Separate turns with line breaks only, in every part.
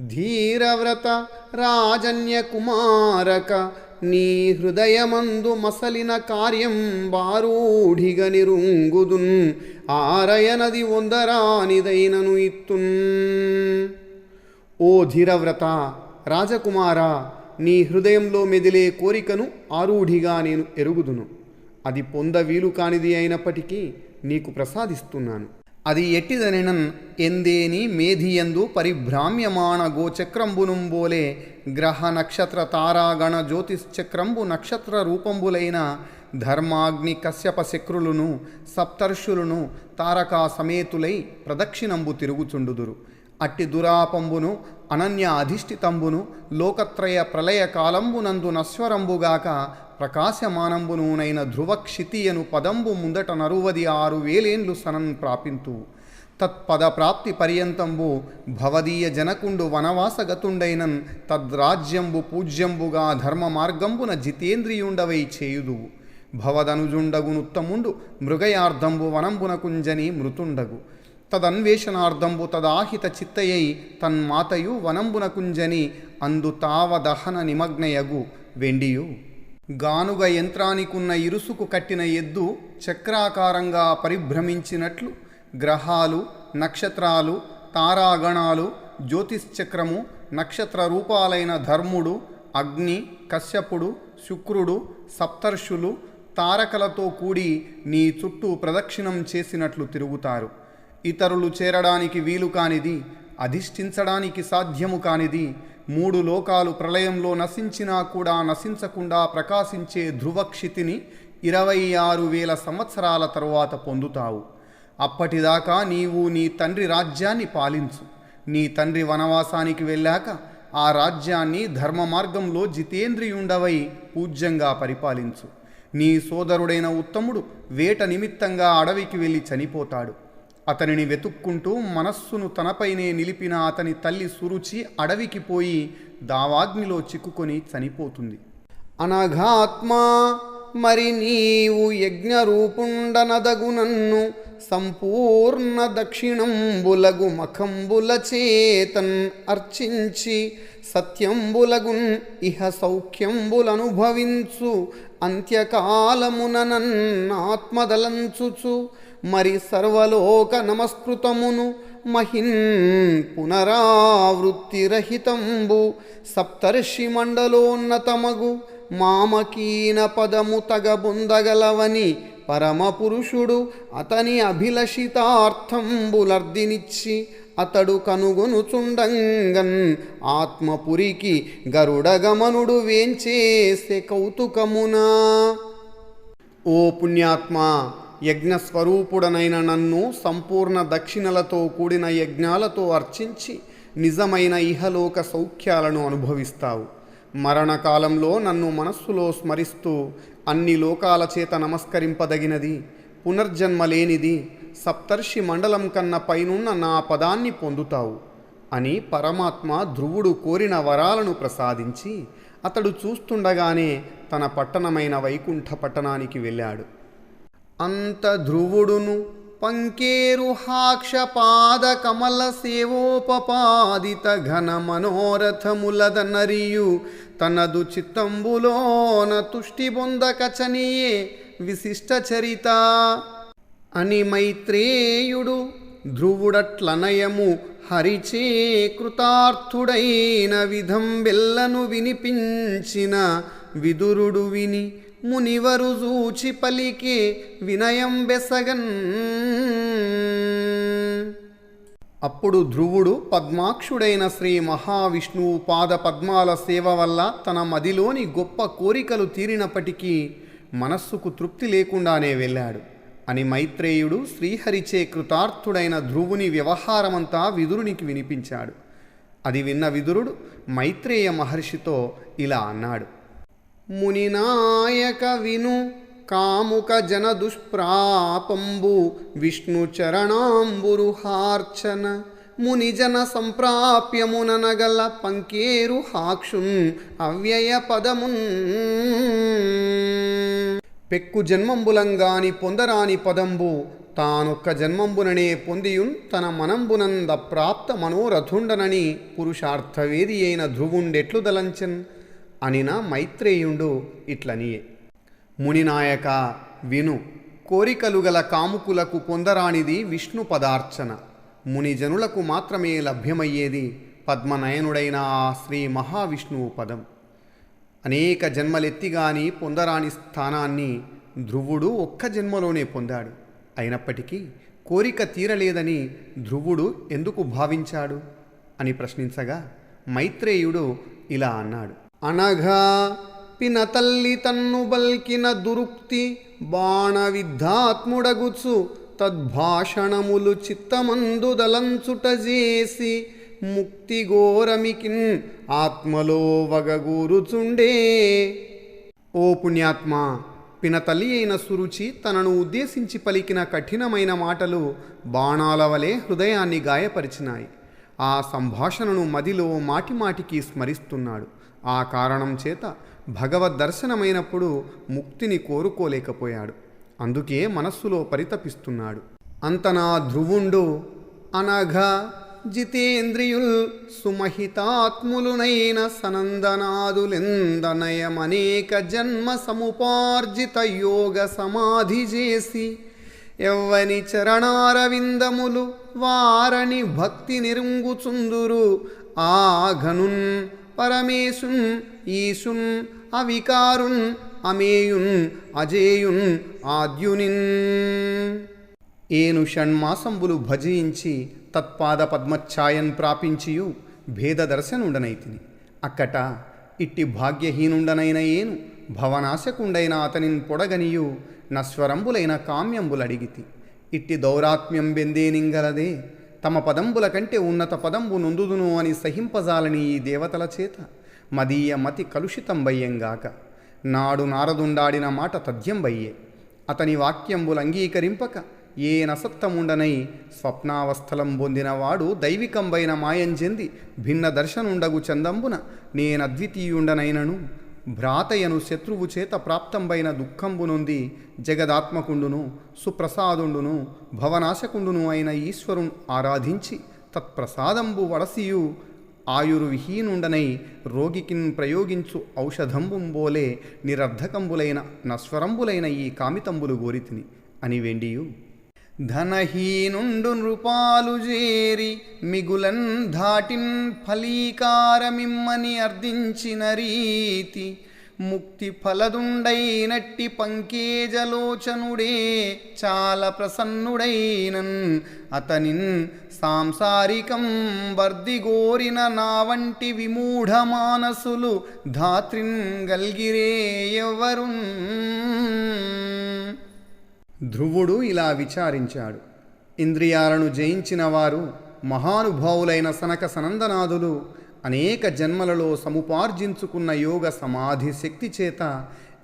ధీరవ్రత రాజన్య కుమారక నీ హృదయమందు మసలిన కార్యం బారూఢిగ నిరుంగుదున్ ఆరయనది వందరానిదైనను ఇత్తున్. ఓ ధీరవ్రత రాజకుమారా నీ హృదయంలో మెదిలే కోరికను ఆరూఢిగా నేను ఎరుగుదును. అది పొంద వీలు కానిది అయినప్పటికీ నీకు ప్రసాదిస్తున్నాను. అది ఎట్టిదనెనన్ ఎందేని మేధియందు పరిభ్రామ్యమాణ గోచక్రంబునుంబోలే గ్రహ నక్షత్ర తారాగణ జ్యోతిశ్చక్రంబు నక్షత్ర రూపంబులైన ధర్మాగ్ని కశ్యప శక్రులను సప్తర్షులను తారకా సమేతులై ప్రదక్షిణంబు తిరుగుచుండుదురు. అట్టి దురాపంబును అనన్య అధిష్ఠితంబును లోకత్రయ ప్రళయ కాలంబునందు నశ్వరంబుగాక ప్రకాశమానంబునునైన ధ్రువక్షితియను పదంబు ముందట నరువది ఆరు వేలేండ్లు సనన్ ప్రాపింతు. తత్పద ప్రాప్తి పర్యంతంబు భవదీయ జనకుండు వనవాసగతుండైనన్ తద్రాజ్యంబు పూజ్యంబుగా ధర్మ మార్గంబున జితేంద్రియుండవై చేయుదు. భవదనుజుండగునుత్తముండు మృగయార్ధంబు వనంబునకుంజని మృతుండగు. తదన్వేషణార్థంబు తదాహిత చిత్తయై తన్మాతయు వనంబునకుంజని అందు తావదహన నిమగ్నయగు వెండియు. గానుగ యంత్రానికున్న ఇరుసుకు కట్టిన ఎద్దు చక్రాకారంగా పరిభ్రమించినట్లు గ్రహాలు నక్షత్రాలు తారాగణాలు జ్యోతిశ్చక్రము నక్షత్ర రూపాలైన ధర్ముడు అగ్ని కశ్యపుడు శుక్రుడు సప్తర్షులు తారకలతో కూడి నీ చుట్టూ ప్రదక్షిణం చేసినట్లు తిరుగుతారు. ఇతరులు చేరడానికి వీలు కానిది అధిష్ఠించడానికి సాధ్యము కానిది మూడు లోకాలు ప్రళయంలో నశించినా కూడా నశించకుండా ప్రకాశించే ధ్రువక్షితిని ఇరవై ఆరు వేల సంవత్సరాల తరువాత పొందుతావు. అప్పటిదాకా నీవు నీ తండ్రి రాజ్యాన్ని పాలించు. నీ తండ్రి వనవాసానికి వెళ్ళాక ఆ రాజ్యాన్ని ధర్మ మార్గంలో జితేంద్రియుండవై పూజ్యంగా పరిపాలించు. నీ సోదరుడైన ఉత్తముడు వేట నిమిత్తంగా అడవికి వెళ్ళి చనిపోతాడు. అతనిని వెతుక్కుంటూ మనస్సును తనపైనే నిలిపిన అతని తల్లి సురుచి అడవికి పోయి దావాగ్నిలో చిక్కుకొని చనిపోతుంది. అనఘాత్మా మరి నీవు యజ్ఞరూపుండనదగు నన్ను సంపూర్ణ దక్షిణంబులగు మఖంబుల చేతన్ అర్చించి సత్యంబులగున్ ఇహ సౌఖ్యంబులనుభవించు అంత్యకాలమున నన్నాత్మదలంచుచు మరి సర్వలోక నమస్కృతమును మహిన్ పునరావృత్తిరహితంబు సప్తర్షి మండలోన్నతమగు మామకీన పదము తగబొందగలవని పరమపురుషుడు అతని అభిలషితార్థంబులర్దినిచ్చి అతడు కనుగొనుచుండంగన్ ఆత్మపురికి గరుడగమనుడు వేంచేసే కౌతుకమునా. ఓ పుణ్యాత్మ యజ్ఞస్వరూపుడనైన నన్ను సంపూర్ణ దక్షిణలతో కూడిన యజ్ఞాలతో అర్చించి నిజమైన ఇహలోక సౌఖ్యాలను అనుభవిస్తావు. మరణకాలంలో నన్ను మనస్సులో స్మరిస్తూ అన్ని లోకాల చేత నమస్కరింపదగినది పునర్జన్మ లేనిది సప్తర్షి మండలం కన్న పైనున్న నా పదాన్ని పొందుతావు అని పరమాత్మ ధ్రువుడు కోరిన వరాలను ప్రసాదించి అతడు చూస్తుండగానే తన పట్టణమైన వైకుంఠ పట్టణానికి వెళ్ళాడు. అంత ధ్రువుడును పంకేరు హాక్షపాద కమల సేవోపపాదిత ఘన మనోరథములదనరియు తనదు చిత్తంబులోన తుష్టి బొందకచనియే విశిష్ట చరిత అని మైత్రేయుడు ధ్రువుడట్లనయము హరిచే కృతార్థుడైన విధం బెల్లను వినిపించిన విదురుడు విని మునివరు చూచి పలికి వినయం బెసగన్. అప్పుడు ధ్రువుడు పద్మాక్షుడైన శ్రీ మహావిష్ణువు పాద పద్మాల సేవ వల్ల తన మదిలోని గొప్ప కోరికలు తీరినప్పటికీ మనస్సుకు తృప్తి లేకుండానే వెళ్ళాడు. అని మైత్రేయుడు శ్రీహరిచే కృతార్థుడైన ధ్రువుని వ్యవహారమంతా విదురునికి వినిపించాడు. అది విన్న విదురుడు మైత్రేయ మహర్షితో ఇలా అన్నాడు. మునినాయక విను కాముక జన దుష్ప్రాపంబు విష్ణు చరణాంబురు హార్చన మునిజన సంప్రాప్యముననగల పంకేరు హాక్షున్ అవ్యయ పదమున్. పెక్కు జన్మంబులంగాని పొందరాని పదంబు తానొక్క జన్మంబుననే పొందియున్ తన మనంబునంద ప్రాప్త మనోరథుండనని పురుషార్థవేది అయిన ధ్రువుండెట్లు దలంచన్. అనిన మైత్రేయుండు ఇట్లనియే. మునినాయక విను కోరికలు గల కాముకులకు పొందరానిది విష్ణు పదార్చన. మునిజనులకు మాత్రమే లభ్యమయ్యేది పద్మనయనుడైన ఆ శ్రీ మహావిష్ణువు పదం. అనేక జన్మలెత్తిగాని పొందరాని స్థానాన్ని ధ్రువుడు ఒక్క జన్మలోనే పొందాడు. అయినప్పటికీ కోరిక తీరలేదని ధ్రువుడు ఎందుకు భావించాడు? అని ప్రశ్నించగా మైత్రేయుడు ఇలా అన్నాడు. అనఘా పినతల్లి తన్ను బల్కిన దురుక్తి బాణ విద్ధాత్ముడగుచు తద్భాషణములు చిత్తమందు దలంచుట చేసి ముక్తి ఘోరమికిన్ ఆత్మలో వగగూరుచుండే. ఓ పుణ్యాత్మ పినతలి అయిన సురుచి తనను ఉద్దేశించి పలికిన కఠినమైన మాటలు బాణాల వలె హృదయాన్ని గాయపరిచినాయి. ఆ సంభాషణను మదిలో మాటిమాటికి స్మరిస్తున్నాడు. ఆ కారణం చేత భగవద్ దర్శనమైనప్పుడు ముక్తిని కోరుకోలేకపోయాడు. అందుకే మనస్సులో పరితపిస్తున్నాడు. అంతనా ధ్రువుండు అనఘ జితేంద్రియుల్ సుమహితాత్ములునైన సనందనాదులెందనయమనేక జన్మ సముపార్జిత యోగ సమాధి చేసి ఎవ్వని చరణారవిందములు వారని భక్తి నిరుంగుచుందురు ఆఘనున్ పరమేశున్ ఈశున్ అవికారున్ అమేయున్ అజేయున్ ఆద్యునిన్. ఏను షణ్మాసంబులు భజయించి తత్పాద పద్మఛాయన్ ప్రాపించియు భేదదర్శనుండనైతిని అక్కట ఇట్టి భాగ్యహీనుండనైన ఏను భవనాశకుండైన అతనిన్ పొడగనియు నస్వరంబులైన కామ్యంబులడిగితి. ఇట్టి దౌరాత్మ్యం బెందేనింగలదే తమ పదంబుల కంటే ఉన్నత పదంబు నొందుదును అని సహింపజాలని ఈ దేవతల చేత. మదీయ మతి కలుషితంబయ్యంగాక నాడు నారదుండాడిన మాట తథ్యంబయ్యే. అతని వాక్యంబులు అంగీకరింపక ఏ నసత్తముండనై స్వప్నావస్థలం పొందినవాడు దైవికంబైన మాయం చెంది భిన్న దర్శనుండగు చందంబున నేనద్వితీయుండనైనను. భ్రాతయను శత్రువు చేత ప్రాప్తంబైన దుఃఖంబునొంది జగదాత్మకుండును సుప్రసాదుండును భవనాశకుండును అయిన ఈశ్వరును ఆరాధించి తత్ప్రసాదంబు వడసియు ఆయుర్విహీనుండనై రోగికిన్ ప్రయోగించు ఔషధంబుంబోలే నిరర్ధకంబులైన నస్వరంబులైన ఈ కామితంబులు గోరితిని అని వెండియు ధనహీనుండు నృపాలు చేరి మిగులన్ ధాటిన్ ఫలీకారమిమ్మని అర్థించిన రీతి ముక్తి ఫలదుండైనట్టి పంకేజలోచనుడే చాలా ప్రసన్నుడైనన్. అతనిన్ సాంసారికం వర్దిగోరిన నా వంటి విమూఢ మానసులు ధాత్రిన్ గల్గిరే ఎవరున్ ధ్రువుడు ఇలా విచారించాడు. ఇంద్రియాలను జయించిన వారు మహానుభావులైన సనక సనందనాథులు అనేక జన్మలలో సముపార్జించుకున్న యోగ సమాధి శక్తి చేత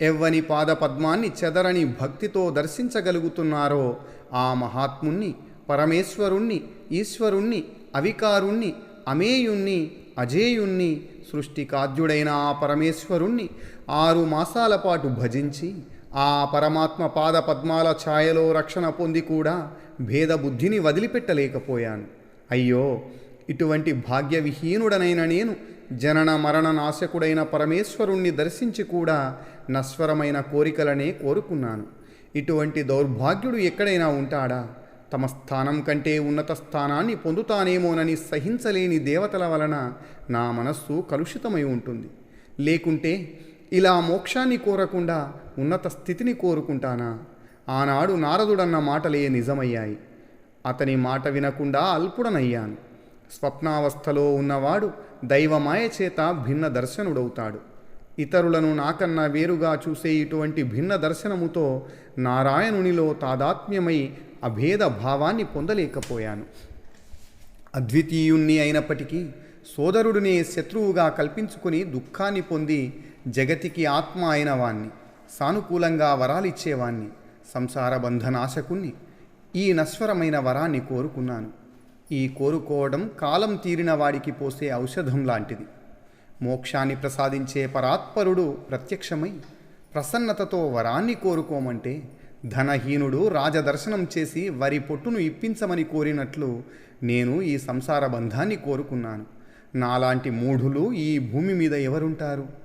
ఎవ్వని పాదపద్మాన్ని చెదరని భక్తితో దర్శించగలుగుతున్నారో ఆ మహాత్ముణ్ణి పరమేశ్వరుణ్ణి ఈశ్వరుణ్ణి అవికారుణ్ణి అమేయుణ్ణి అజేయుణ్ణి సృష్టికాద్యుడైన ఆ పరమేశ్వరుణ్ణి ఆరు మాసాల పాటు భజించి ఆ పరమాత్మ పాద పద్మాల ఛాయలో రక్షణ పొంది కూడా భేదబుద్ధిని వదిలిపెట్టలేకపోయాను. అయ్యో ఇటువంటి భాగ్యవిహీనుడనైన నేను జనన మరణ నాశకుడైన పరమేశ్వరుణ్ణి దర్శించి కూడా నశ్వరమైన కోరికలనే కోరుకున్నాను. ఇటువంటి దౌర్భాగ్యుడు ఎక్కడైనా ఉంటాడా? తమ స్థానం కంటే ఉన్నత స్థానాన్ని పొందుతానేమోనని సహించలేని దేవతల వలన నా మనస్సు కలుషితమై ఉంటుంది. లేకుంటే ఇలా మోక్షాన్ని కోరకుండా ఉన్నత స్థితిని కోరుకుంటానా? ఆనాడు నారదుడన్న మాటలే నిజమయ్యాయి. అతని మాట వినకుండా అల్పుడనయ్యాను. స్వప్నావస్థలో ఉన్నవాడు దైవమాయ చేత భిన్న దర్శనుడవుతాడు. ఇతరులను నాకన్నా వేరుగా చూసే ఇటువంటి భిన్న దర్శనముతో నారాయణునిలో తాదాత్మ్యమై అభేద భావాన్ని పొందలేకపోయాను. అద్వితీయుణ్ణి అయినప్పటికీ సోదరుడిని శత్రువుగా కల్పించుకుని దుఃఖాన్ని పొంది జగతికి ఆత్మ అయిన వాణ్ణి సానుకూలంగా వరాలిచ్చేవాణ్ణి సంసార బంధనాశకుణ్ణి ఈ నశ్వరమైన వరాన్ని కోరుకున్నాను. ఈ కోరుకోవడం కాలం తీరిన వాడికి పోసే ఔషధం లాంటిది. మోక్షాన్ని ప్రసాదించే పరాత్పరుడు ప్రత్యక్షమై ప్రసన్నతతో వరాన్ని కోరుకోమంటే ధనహీనుడు రాజదర్శనం చేసి వరి పొట్టును ఇప్పించమని కోరినట్లు నేను ఈ సంసార బంధాన్ని కోరుకున్నాను. నాలాంటి మూఢులు ఈ భూమి మీద ఎవరుంటారు?